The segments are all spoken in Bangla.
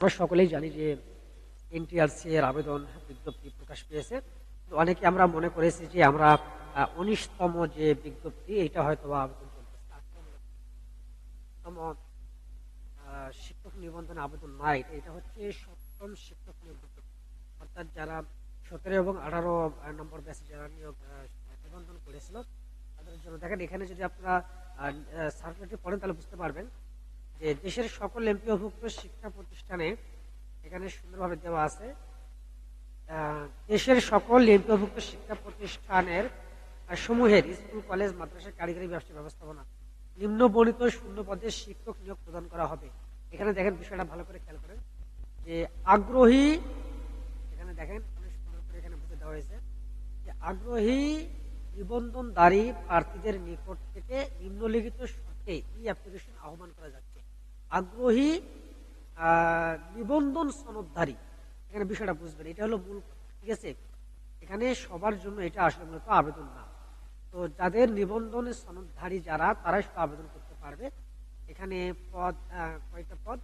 আমরা সকলেই জানি যে এনটিআরসি এর আবেদন বিজ্ঞপ্তি প্রকাশ পেয়েছে। অনেকে আমরা মনে করেছি যে আমরা উনিশতম যে বিজ্ঞপ্তি, এটা হয়তো আবেদন শিক্ষক নিবন্ধন আবেদন নাই। এটা হচ্ছে সপ্তম শিক্ষক নিবন্ধন। অর্থাৎ যারা সতেরো এবং আঠারো নম্বর ব্যাচে যারা নিয়োগ নিবন্ধন করেছিল, তাদের জন্য দেখেন, এখানে যদি আপনারা সার্কুলারটি পড়েন, তাহলে বুঝতে পারবেন যে দেশের সকল এমপিওভুক্ত শিক্ষা প্রতিষ্ঠানে এখানে সুন্দরভাবে দেওয়া আছে দেশের সকল এমপিওভুক্ত শিক্ষা প্রতিষ্ঠানের সমূহের স্কুল, কলেজ মাদ্রাসা কারিগরি ব্যবসা ব্যবস্থাপনা নিম্ন বর্ণিত শূন্য পদে শিক্ষক নিয়োগ প্রদান করা হবে। এখানে দেখেন বিষয়টা ভালো করে খেয়াল করেন, যে আগ্রহী, এখানে দেখেন অনেক সুন্দর করে এখানে বুঝে দেওয়া হয়েছে, যে আগ্রহী নিবন্ধনধারী প্রার্থীদের নিকট থেকে নিম্নলিখিত শর্তে ই অ্যাপ্লিকেশন আহ্বান করা যাচ্ছে। আগ্রহী নিবন্ধন সনদধারী। এখানে বিষয়টা বুঝবেন, এটা হলো মূল ঠিক আছে? এখানে সবার জন্য এটা আসলে মূলত আবেদন না। তো যাদের নিবন্ধন সনদধারী যারা তারাই শুধু আবেদন করতে পারবে। এখানে পদ কয়টা পদ?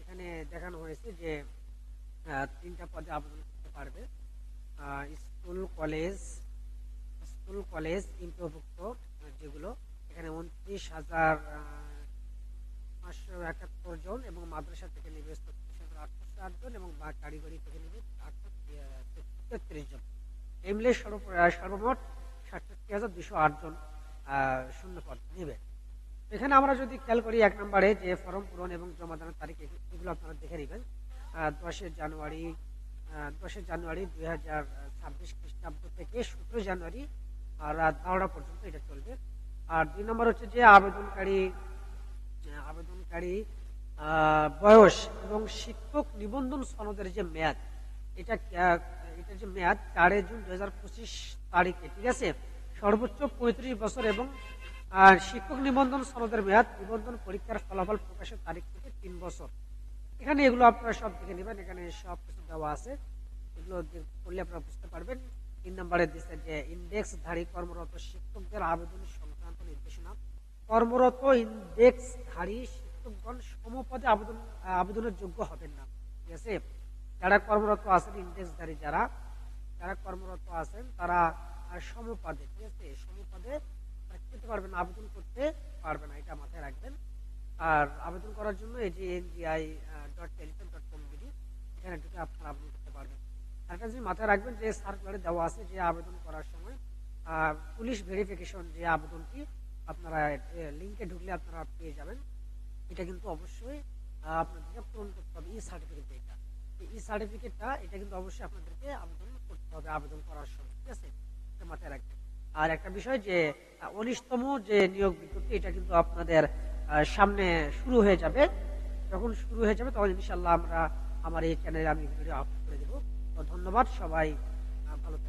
এখানে দেখানো হয়েছে যে তিনটা পদে আবেদন করতে পারবে। স্কুল, কলেজ স্কুল, কলেজ ইন্টারভুক্ত যেগুলো। এখানে উনত্রিশ হাজার একাত্তর জন এবং মাদ্রাসা থেকে নেবে আটশো আট জন এবং কারিগরি থেকে নেবে তেত্রিশ জন। সর্ব আহ, সর্বমোট সাতষট্টি হাজার দুশো আট জন শূন্য পদ নেবে। এখানে আমরা যদি খেয়াল করি এক নম্বরে যে ফর্ম পূরণ এবং জমা দানের তারিখ এগুলো আপনারা দেখে নেবেন। দশই জানুয়ারি দশই জানুয়ারি দুই হাজার ছাব্বিশ খ্রিস্টাব্দ থেকে সতেরো জানুয়ারি আর রাত বারোটা পর্যন্ত এটা চলবে। আর দুই নম্বর হচ্ছে যে আবেদনকারী আবেদনকারী বয়স এবং শিক্ষক নিবন্ধন সনদের যে মেয়াদ, এটা এটা যে মেয়াদ চারে জুন দুই হাজার পঁচিশ তারিখে, ঠিক আছে? সর্বোচ্চ পঁয়ত্রিশ বছর এবং শিক্ষক নিবন্ধন সনদের মেয়াদ নিবন্ধন পরীক্ষার ফলাফল প্রকাশের তারিখ থেকে তিন বছর। এখানে এগুলো আপনারা সব দেখে নেবেন, এখানে সব কিছু দেওয়া আছে। এগুলো করলে আপনারা বুঝতে পারবেন। তিন নম্বরে দিচ্ছে যে ইন্ডেক্সধারী কর্মরত শিক্ষকদের আবেদন সংক্রান্ত নির্দেশনা। কর্মরত ইন্ডেক্সধারী শিক্ষকগণ সমপদে আবেদন, আবেদনের যোগ্য হবেন না। ঠিক আছে? যারা কর্মরত আছেন ইন্ডেক্সধারী যারা যারা কর্মরত আছেন, তারা সমপদে, ঠিক আছে? সমপদে করতে পারবেন, আবেদন করতে পারবে না, এটা মাথায় রাখবেন। আর আবেদন করার জন্য এই যে এনজিআই ডট টেলিটন ডট কম বিডি এখানে ঢুকে আপনারা আবেদন করতে পারবেন। একটা জিনিস মাথায় রাখবেন, যে সার্কুলারে দেওয়া আছে যে আবেদন করার সময় পুলিশ ভেরিফিকেশন যে আবেদনটি আপনারা লিঙ্কে ঢুকলে আপনারা পেয়ে যাবেন। এটা কিন্তু অবশ্যই আপনাদেরকে পূরণ করতে হবে ই সার্টিফিকেট এটা। ই সার্টিফিকেটটা এটা কিন্তু অবশ্যই আপনাদেরকে আবেদন করতে হবে, আবেদন করার সময়, ঠিক আছে? মাথায় রাখবেন। আর একটা বিষয় যে উনিশতম যে নিয়োগ বিজ্ঞপ্তি, এটা কিন্তু আপনাদের সামনে শুরু হয়ে যাবে। যখন শুরু হয়ে যাবে, তখন ইনশাল্লাহ আমরা আমার এই চ্যানেলে আমি ভিডিও আপলোড করে দেবো। তো ধন্যবাদ, সবাই ভালো থাকবেন।